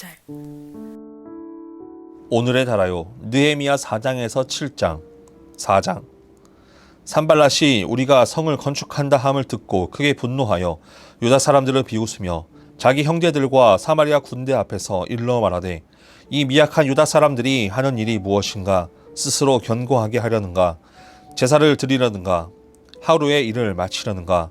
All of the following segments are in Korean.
5절 오늘의 달아요. 느헤미야 4장에서 7장 4장 산발라시 우리가 성을 건축한다 함을 듣고 크게 분노하여 유다 사람들을 비웃으며 자기 형제들과 사마리아 군대 앞에서 일러 말하되 이 미약한 유다 사람들이 하는 일이 무엇인가 스스로 견고하게 하려는가 제사를 드리려는가 하루의 일을 마치려는가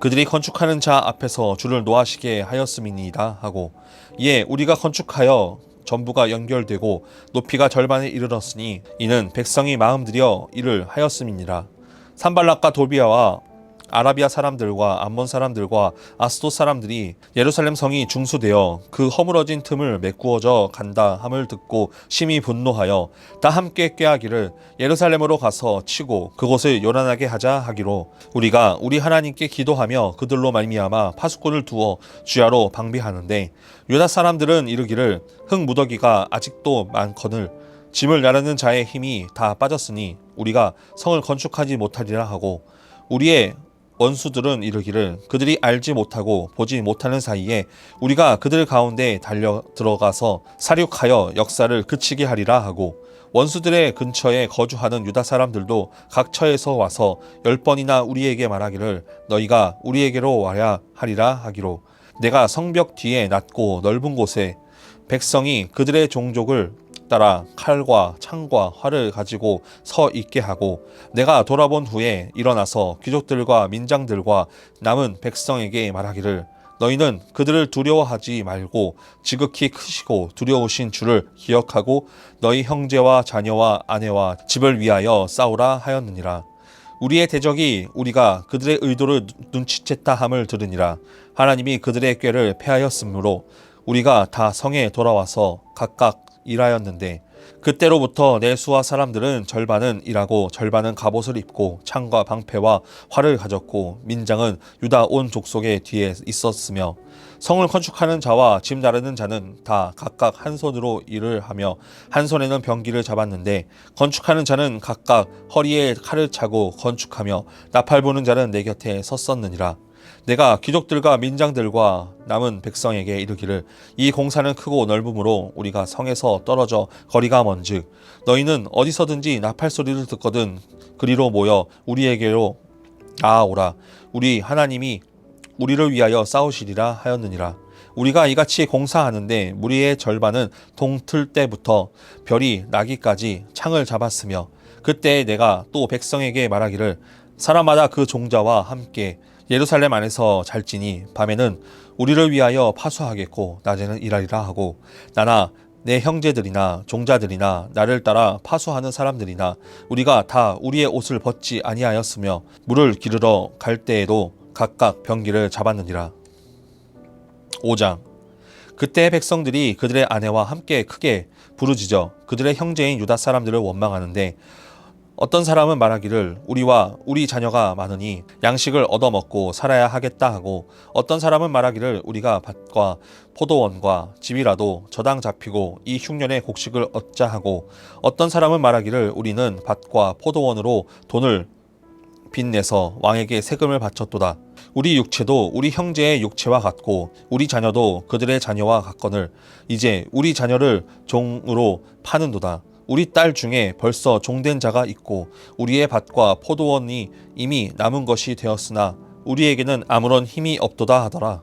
그들이 건축하는 자 앞에서 주를 노하시게 하였음이니이다 하고 이에 우리가 건축하여 전부가 연결되고 높이가 절반에 이르렀으니 이는 백성이 마음 들여 이를 하였음이니라. 산발락과 돌비아와 아라비아 사람들과 암몬 사람들과 아스도 사람들이 예루살렘 성이 중수되어 그 허물어진 틈을 메꾸어져 간다 함을 듣고 심히 분노하여 다 함께 꾀하기를 예루살렘으로 가서 치고 그곳을 요란하게 하자 하기로 우리가 우리 하나님께 기도하며 그들로 말미암아 파수꾼을 두어 주야로 방비하는데 유다 사람들은 이르기를 흙 무더기가 아직도 많거늘 짐을 나르는 자의 힘이 다 빠졌으니 우리가 성을 건축하지 못하리라 하고 우리의 원수들은 이르기를 그들이 알지 못하고 보지 못하는 사이에 우리가 그들 가운데 달려 들어가서 사륙하여 역사를 그치게 하리라 하고 원수들의 근처에 거주하는 유다 사람들도 각 처에서 와서 열 번이나 우리에게 말하기를 너희가 우리에게로 와야 하리라 하기로 내가 성벽 뒤에 낮고 넓은 곳에 백성이 그들의 종족을 따라 칼과 창과 활을 가지고 서 있게 하고 내가 돌아본 후에 일어나서 귀족들과 민장들과 남은 백성에게 말하기를 너희는 그들을 두려워하지 말고 지극히 크시고 두려우신 주를 기억하고 너희 형제와 자녀와 아내와 집을 위하여 싸우라 하였느니라. 우리의 대적이 우리가 그들의 의도를 눈치챘다 함을 들으니라. 하나님이 그들의 꾀를 패하였으므로 우리가 다 성에 돌아와서 각각 일하였는데 그때로부터 내 수하 사람들은 절반은 일하고 절반은 갑옷을 입고 창과 방패와 활을 가졌고 민장은 유다 온 족속의 뒤에 있었으며 성을 건축하는 자와 집 나르는 자는 다 각각 한 손으로 일을 하며 한 손에는 병기를 잡았는데 건축하는 자는 각각 허리에 칼을 차고 건축하며 나팔 부는 자는 내 곁에 섰었느니라 내가 귀족들과 민장들과 남은 백성에게 이르기를 이 공사는 크고 넓음으로 우리가 성에서 떨어져 거리가 먼즉 너희는 어디서든지 나팔 소리를 듣거든 그리로 모여 우리에게로 나아오라. 우리 하나님이 우리를 위하여 싸우시리라 하였느니라. 우리가 이같이 공사하는데 무리의 절반은 동틀 때부터 별이 나기까지 창을 잡았으며 그때 내가 또 백성에게 말하기를 사람마다 그 종자와 함께 예루살렘 안에서 잘지니 밤에는 우리를 위하여 파수하겠고 낮에는 일하리라 하고 나나 내 형제들이나 종자들이나 나를 따라 파수하는 사람들이나 우리가 다 우리의 옷을 벗지 아니하였으며 물을 기르러 갈 때에도 각각 병기를 잡았느니라. 5장 그때 백성들이 그들의 아내와 함께 크게 부르짖어 그들의 형제인 유다 사람들을 원망하는데 어떤 사람은 말하기를 우리와 우리 자녀가 많으니 양식을 얻어먹고 살아야 하겠다 하고 어떤 사람은 말하기를 우리가 밭과 포도원과 집이라도 저당 잡히고 이 흉년의 곡식을 얻자 하고 어떤 사람은 말하기를 우리는 밭과 포도원으로 돈을 빚내서 왕에게 세금을 바쳤도다. 우리 육체도 우리 형제의 육체와 같고 우리 자녀도 그들의 자녀와 같거늘 이제 우리 자녀를 종으로 파는도다. 우리 딸 중에 벌써 종된 자가 있고 우리의 밭과 포도원이 이미 남은 것이 되었으나 우리에게는 아무런 힘이 없도다 하더라.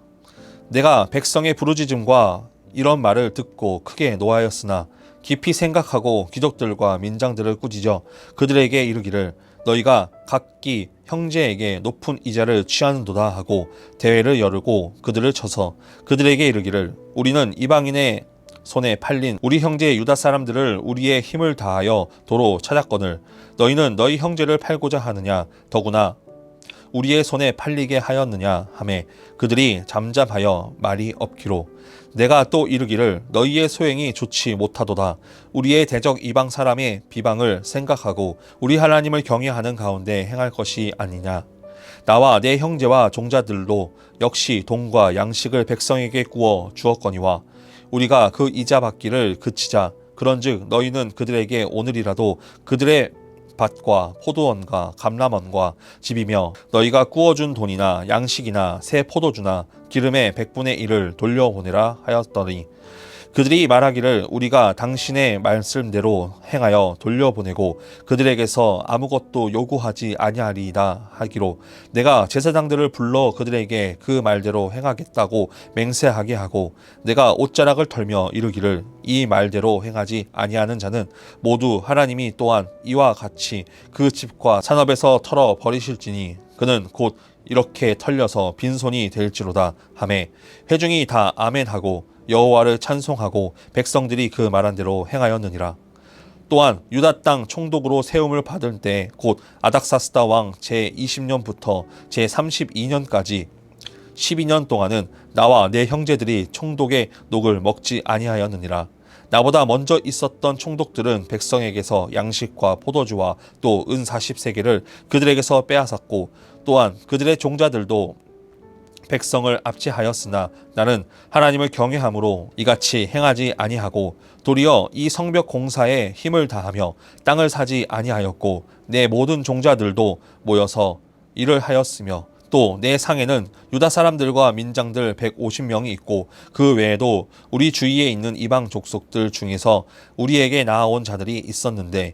내가 백성의 부르짖음과 이런 말을 듣고 크게 노하였으나 깊이 생각하고 귀족들과 민장들을 꾸짖어 그들에게 이르기를 너희가 각기 형제에게 높은 이자를 취하는도다 하고 대회를 열고 그들을 쳐서 그들에게 이르기를 우리는 이방인의 손에 팔린 우리 형제 유다 사람들을 우리의 힘을 다하여 도로 찾았거늘 너희는 너희 형제를 팔고자 하느냐? 더구나 우리의 손에 팔리게 하였느냐? 하매 그들이 잠잠하여 말이 없기로 내가 또 이르기를 너희의 소행이 좋지 못하도다. 우리의 대적 이방 사람의 비방을 생각하고 우리 하나님을 경외하는 가운데 행할 것이 아니냐? 나와 내 형제와 종자들도 역시 돈과 양식을 백성에게 구워 주었거니와 우리가 그 이자 받기를 그치자. 그런즉 너희는 그들에게 오늘이라도 그들의 밭과 포도원과 감람원과 집이며 너희가 구워준 돈이나 양식이나 새 포도주나 기름의 백분의 일을 돌려보내라 하였더니 그들이 말하기를 우리가 당신의 말씀대로 행하여 돌려보내고 그들에게서 아무것도 요구하지 아니하리이다 하기로 내가 제사장들을 불러 그들에게 그 말대로 행하겠다고 맹세하게 하고 내가 옷자락을 털며 이르기를 이 말대로 행하지 아니하는 자는 모두 하나님이 또한 이와 같이 그 집과 산업에서 털어 버리실지니 그는 곧 이렇게 털려서 빈손이 될지로다 하매 회중이 다 아멘하고 여호와를 찬송하고 백성들이 그 말한 대로 행하였느니라. 또한 유다 땅 총독으로 세움을 받을 때 곧 아닥사스다 왕 제 20년부터 제 32년까지 12년 동안은 나와 내 형제들이 총독의 녹을 먹지 아니하였느니라. 나보다 먼저 있었던 총독들은 백성에게서 양식과 포도주와 또 은 40세계를 그들에게서 빼앗았고 또한 그들의 종자들도 백성을 압제하였으나 나는 하나님을 경외함으로 이같이 행하지 아니하고 도리어 이 성벽 공사에 힘을 다하며 땅을 사지 아니하였고 내 모든 종자들도 모여서 일을 하였으며 또 내 상에는 유다 사람들과 민장들 150명이 있고 그 외에도 우리 주위에 있는 이방 족속들 중에서 우리에게 나아온 자들이 있었는데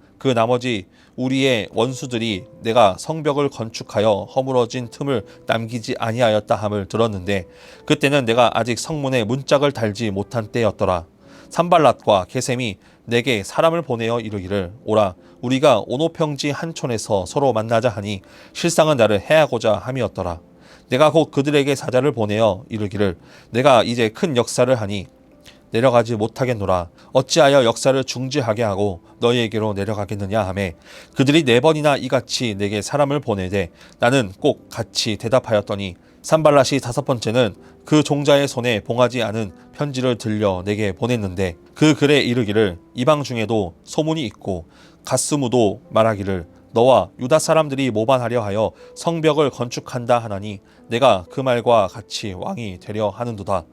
그 나머지 우리의 원수들이 내가 성벽을 건축하여 허물어진 틈을 남기지 아니하였다 함을 들었는데 그때는 내가 아직 성문에 문짝을 달지 못한 때였더라. 산발랏과 게셈이 내게 사람을 보내어 이르기를 오라 우리가 오노평지 한촌에서 서로 만나자 하니 실상은 나를 해하고자 함이었더라. 내가 곧 그들에게 사자를 보내어 이르기를 내가 이제 큰 역사를 하니 내려가지 못하겠노라. 어찌하여 역사를 중지하게 하고 너희에게로 내려가겠느냐 하매 그들이 네 번이나 이같이 내게 사람을 보내되 나는 꼭 같이 대답하였더니 산발랏이 다섯 번째는 그 종자의 손에 봉하지 않은 편지를 들려 내게 보냈는데 그 글에 이르기를 이방 중에도 소문이 있고 가스무도 말하기를 너와 유다 사람들이 모반하려 하여 성벽을 건축한다 하나니 내가 그 말과 같이 왕이 되려 하는도다.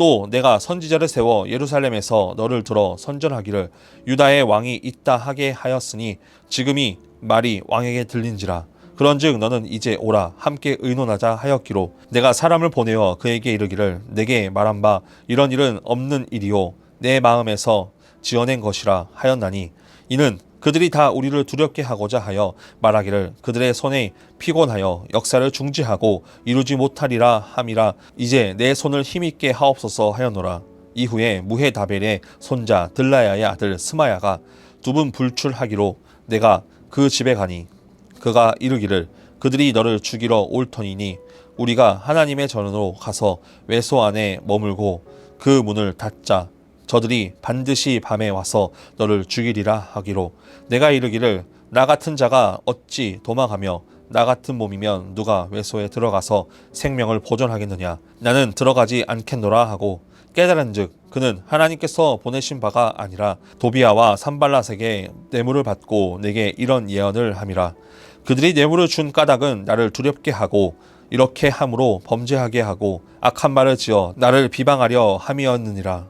또 내가 선지자를 세워 예루살렘에서 너를 들어 선전하기를 유다의 왕이 있다 하게 하였으니 지금이 말이 왕에게 들린지라. 그런즉 너는 이제 오라. 함께 의논하자 하였기로 내가 사람을 보내어 그에게 이르기를 내게 말한 바 이런 일은 없는 일이요. 내 마음에서 지어낸 것이라 하였나니. 이는 그들이 다 우리를 두렵게 하고자 하여 말하기를 그들의 손에 피곤하여 역사를 중지하고 이루지 못하리라 함이라. 이제 내 손을 힘있게 하옵소서 하였노라. 이후에 무헤다벨의 손자 들라야의 아들 스마야가 두 분 불출하기로 내가 그 집에 가니 그가 이르기를 그들이 너를 죽이러 올 터이니 우리가 하나님의 전으로 가서 외소 안에 머물고 그 문을 닫자 저들이 반드시 밤에 와서 너를 죽이리라 하기로. 내가 이르기를 나 같은 자가 어찌 도망하며 나 같은 몸이면 누가 외소에 들어가서 생명을 보존하겠느냐? 나는 들어가지 않겠노라 하고 깨달은즉 그는 하나님께서 보내신 바가 아니라 도비아와 산발라에게 뇌물을 받고 내게 이런 예언을 함이라. 그들이 뇌물을 준 까닭은 나를 두렵게 하고 이렇게 함으로 범죄하게 하고 악한 말을 지어 나를 비방하려 함이었느니라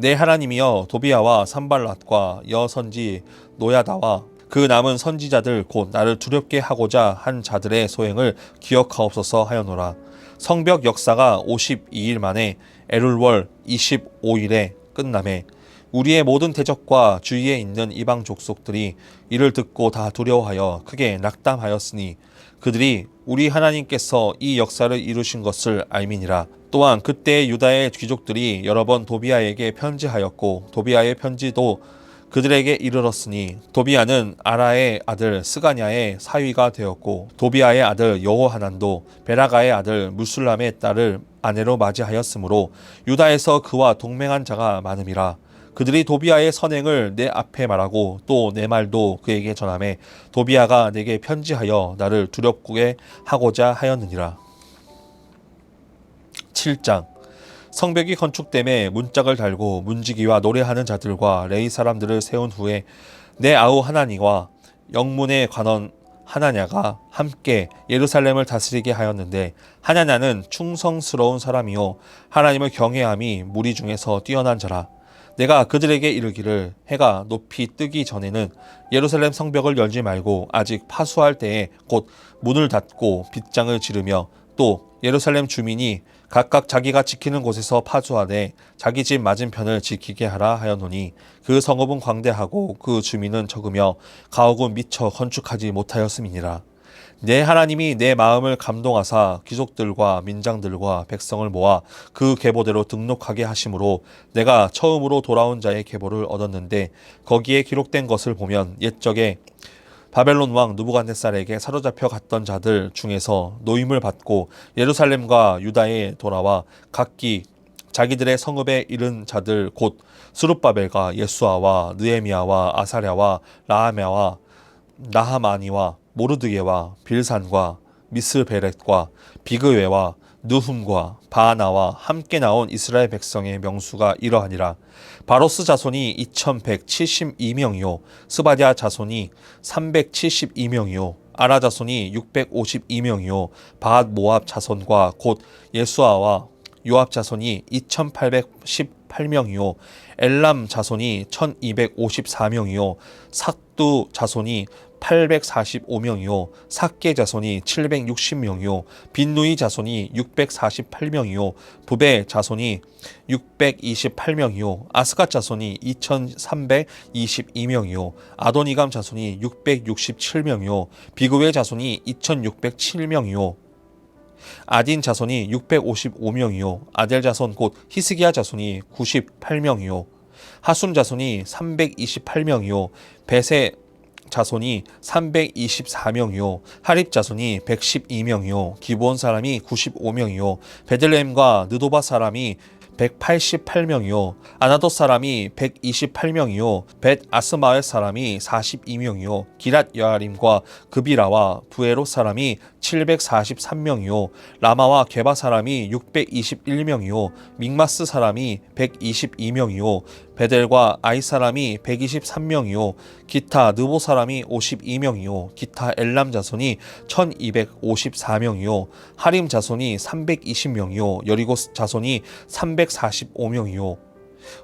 내 하나님이여 도비아와 산발랏과 여선지 노야다와 그 남은 선지자들 곧 나를 두렵게 하고자 한 자들의 소행을 기억하옵소서 하여노라. 성벽 역사가 52일 만에 에룰월 25일에 끝남에 우리의 모든 대적과 주위에 있는 이방 족속들이 이를 듣고 다 두려워하여 크게 낙담하였으니 그들이 우리 하나님께서 이 역사를 이루신 것을 알미니라. 또한 그때 유다의 귀족들이 여러 번 도비아에게 편지하였고 도비아의 편지도 그들에게 이르렀으니 도비아는 아라의 아들 스가냐의 사위가 되었고 도비아의 아들 여호하난도 베라가의 아들 무술람의 딸을 아내로 맞이하였으므로 유다에서 그와 동맹한 자가 많음이라 그들이 도비아의 선행을 내 앞에 말하고 또 내 말도 그에게 전함에 도비아가 내게 편지하여 나를 두렵게 하고자 하였느니라. 7장. 성벽이 건축됨에 문짝을 달고 문지기와 노래하는 자들과 레이 사람들을 세운 후에 내 아우 하나니와 영문의 관원 하나냐가 함께 예루살렘을 다스리게 하였는데 하나냐는 충성스러운 사람이요 하나님을 경외함이 무리 중에서 뛰어난 자라 내가 그들에게 이르기를 해가 높이 뜨기 전에는 예루살렘 성벽을 열지 말고 아직 파수할 때에 곧 문을 닫고 빗장을 지르며 또 예루살렘 주민이 각각 자기가 지키는 곳에서 파수하되 자기 집 맞은편을 지키게 하라 하였노니 그 성읍은 광대하고 그 주민은 적으며 가옥은 미처 건축하지 못하였음이니라 내 하나님이 내 마음을 감동하사 귀족들과 민장들과 백성을 모아 그 계보대로 등록하게 하심으로 내가 처음으로 돌아온 자의 계보를 얻었는데 거기에 기록된 것을 보면 옛적에 바벨론 왕 누부갓네살에게 사로잡혀 갔던 자들 중에서 노임을 받고 예루살렘과 유다에 돌아와 각기 자기들의 성읍에 이른 자들 곧 스룹바벨과 예수아와 느에미아와 아사랴와 라하메와 나하마니와 모르드게와 빌산과 미스베렛과 비그웨와 느훔과 바하나와 함께 나온 이스라엘 백성의 명수가 이러하니라. 바로스 자손이 2172명이요. 스바디아 자손이 372명이요. 아라 자손이 652명이요. 바앗 모압 자손과 곧 예수아와 요압 자손이 2818명이요. 엘람 자손이 1254명이요. 삭두 자손이 845명이요 삭게 자손이 760명이요 빈누이 자손이 648명이요 부베 자손이 628명이요 아스갓 자손이 2322명이요 아도니감 자손이 667명이요 비그웨 자손이 2607명이요 아딘 자손이 655명이요 아델 자손 곧 히스기야 자손이 98명이요 하숨 자손이 328명이요 베세 자손이 324명이요. 하립 자손이 112명이요. 기브온 사람이 95명이요. 베들레헴과 느도바 사람이 188명이요. 아나도 사람이 128명이요. 벳 아스마엘 사람이 42명이요. 기랏 여아림과 그비라와 부에로 사람이 743명이요 라마와 게바 사람이 621명이요 믹마스 사람이 122명이요 베델과 아이 사람이 123명이요 기타 느보 사람이 52명이요 기타 엘람 자손이 1254명이요 하림 자손이 320명이요 여리고 사손이 345명이요.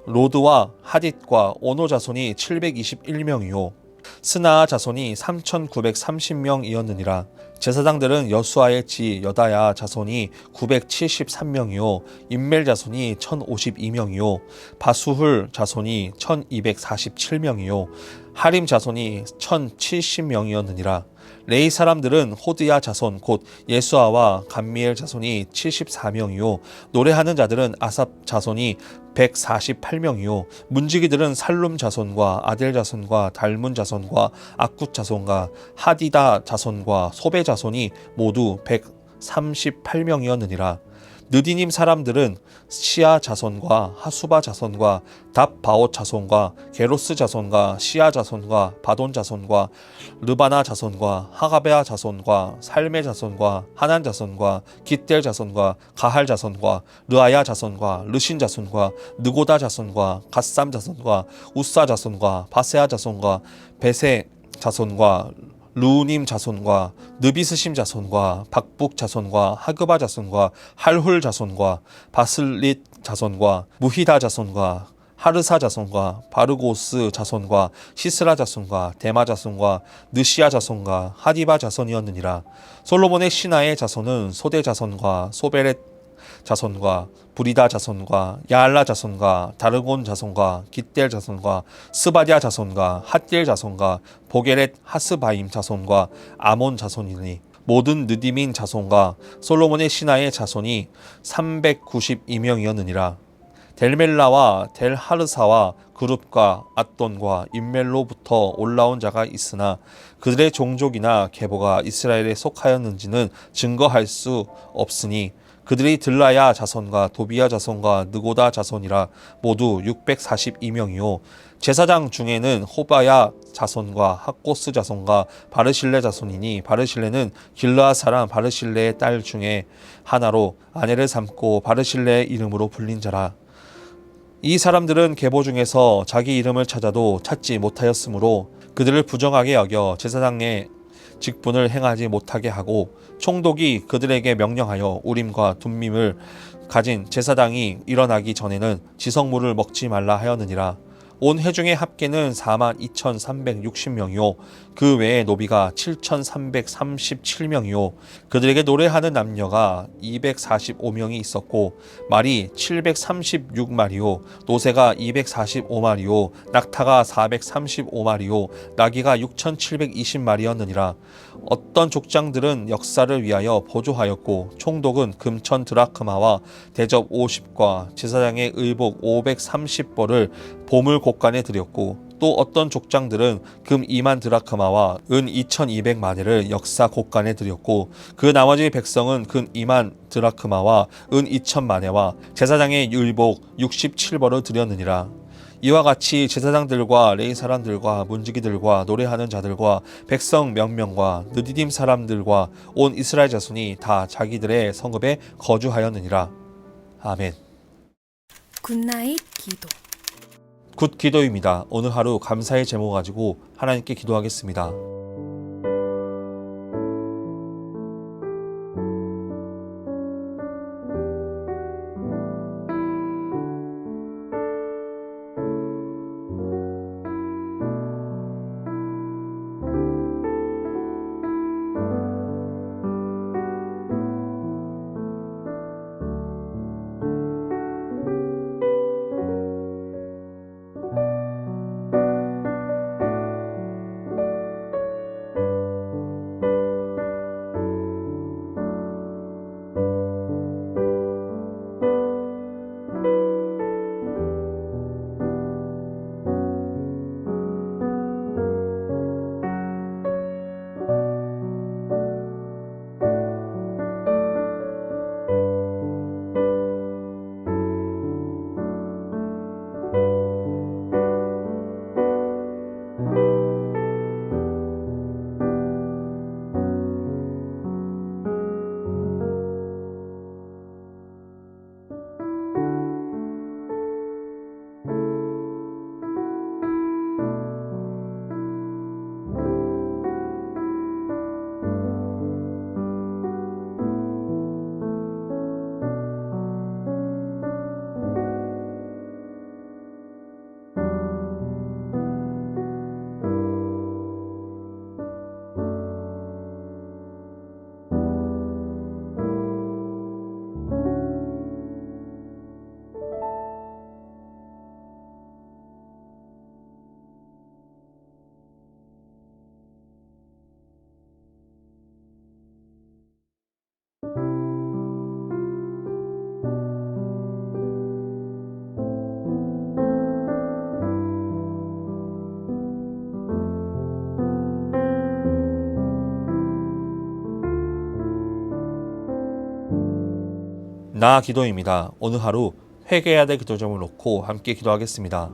로드와 하딧과 오노 자손이 721명이요 스나아 자손이 3,930명이었느니라. 제사장들은 여수아의 지 여다야 자손이 973명이요 인멜 자손이 1,052명이요 바수훌 자손이 1,247명이요 하림 자손이 1,070명이었느니라. 레이 사람들은 호드야 자손 곧 예수아와 감미엘 자손이 74명이요. 노래하는 자들은 아삽 자손이 148명이요. 문지기들은 살룸 자손과 아델 자손과 달문 자손과 악굿 자손과 하디다 자손과 소베 자손이 모두 138명이었느니라 느디님 사람들은 시아 자손과 하수바 자손과 답바옷 자손과 게로스 자손과 시아 자손과 바돈 자손과 르바나 자손과 하가베아 자손과 살메 자손과 하난 자손과 기델 자손과 가할 자손과 르아야 자손과 르신 자손과 느고다 자손과 갓삼 자손과 우사 자손과 바세아 자손과 베세 자손과 루님 자손과 느비스심 자손과 박북 자손과 하그바 자손과 할훌 자손과 바슬릿 자손과 무히다 자손과 하르사 자손과 바르고스 자손과 시스라 자손과 데마 자손과 느시아 자손과 하디바 자손이었느니라. 솔로몬의 신하의 자손은 소대 자손과 소베렛 자손과 부리다 자손과 야알라 자손과 다르곤 자손과 깃델 자손과 스바디아 자손과 핫딜 자손과 보게렛 하스바임 자손과 아몬 자손이니 모든 느디민 자손과 솔로몬의 신하의 자손이 392명이었느니라. 델멜라와 델하르사와 그룹과 앗돈과 임멜로부터 올라온 자가 있으나 그들의 종족이나 계보가 이스라엘에 속하였는지는 증거할 수 없으니 그들이 들라야 자손과 도비야 자손과 느고다 자손이라 모두 642명이요. 제사장 중에는 호바야 자손과 학고스 자손과 바르실레 자손이니 바르실레는 길르앗 사람 바르실레의 딸 중에 하나로 아내를 삼고 바르실레의 이름으로 불린 자라. 이 사람들은 계보 중에서 자기 이름을 찾아도 찾지 못하였으므로 그들을 부정하게 여겨 제사장의 직분을 행하지 못하게 하고 총독이 그들에게 명령하여 우림과 둠밈을 가진 제사장이 일어나기 전에는 지성물을 먹지 말라 하였느니라. 온 회중의 합계는 4만 2,360명이요 그 외에 노비가 7,337명이요. 그들에게 노래하는 남녀가 245명이 있었고 말이 736마리요. 노새가 245마리요. 낙타가 435마리요. 나귀가 6,720마리였느니라. 어떤 족장들은 역사를 위하여 보조하였고 총독은 금천 드라크마와 대접 50과 제사장의 의복 530벌을 보물 곡간에 드렸고 또 어떤 족장들은 금 2만 드라크마와 은 2200마니를 역사 곡간에 드렸고 그 나머지 백성은 금 2만 드라크마와 은 2000마네와 제사장의 의복 67벌을 드렸느니라. 이와 같이 제사장들과 레이 사람들과 문지기들과 노래하는 자들과 백성 명명과 느디딤 사람들과 온 이스라엘 자손이 다 자기들의 성읍에 거주하였느니라. 아멘. 굿나잇 기도. 굿 기도입니다. 오늘 하루 감사의 제목 가지고 하나님께 기도하겠습니다. 나 기도입니다. 오늘 하루 회개해야 될 기도점을 놓고 함께 기도하겠습니다.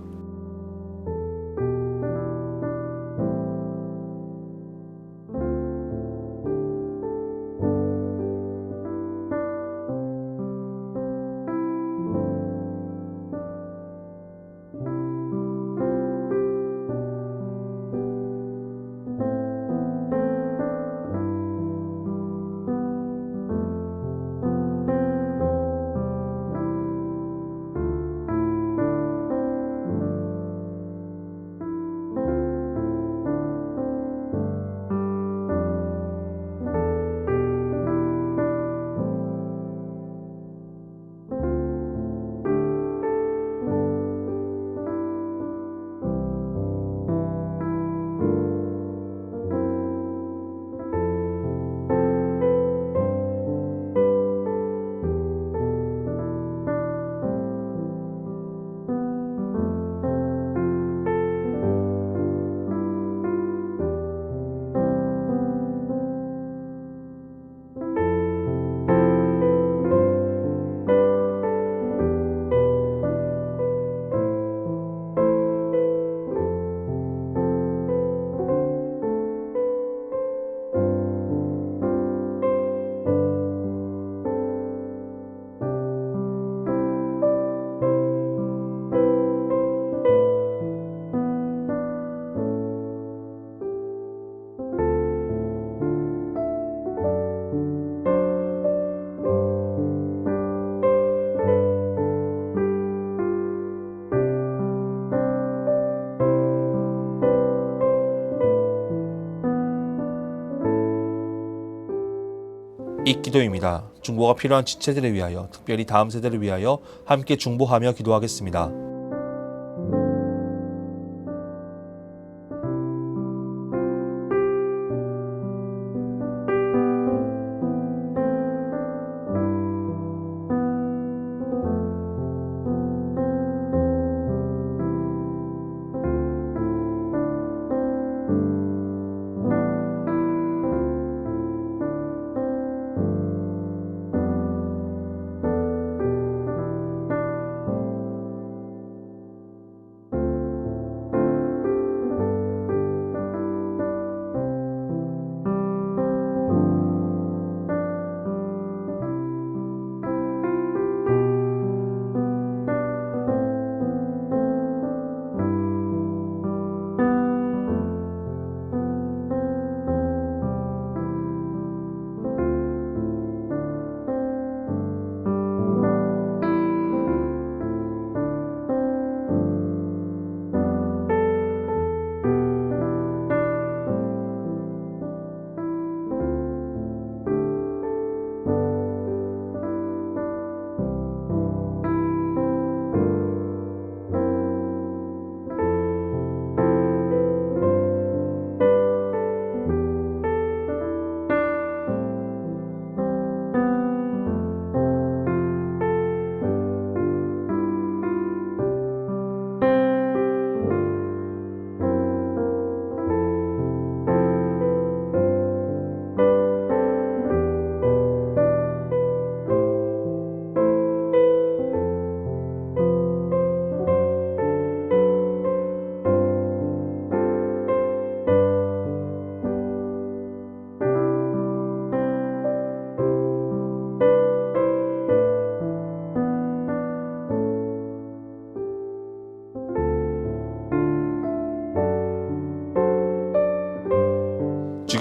이 기도입니다. 중보가 필요한 지체들을 위하여 특별히 다음 세대를 위하여 함께 중보하며 기도하겠습니다.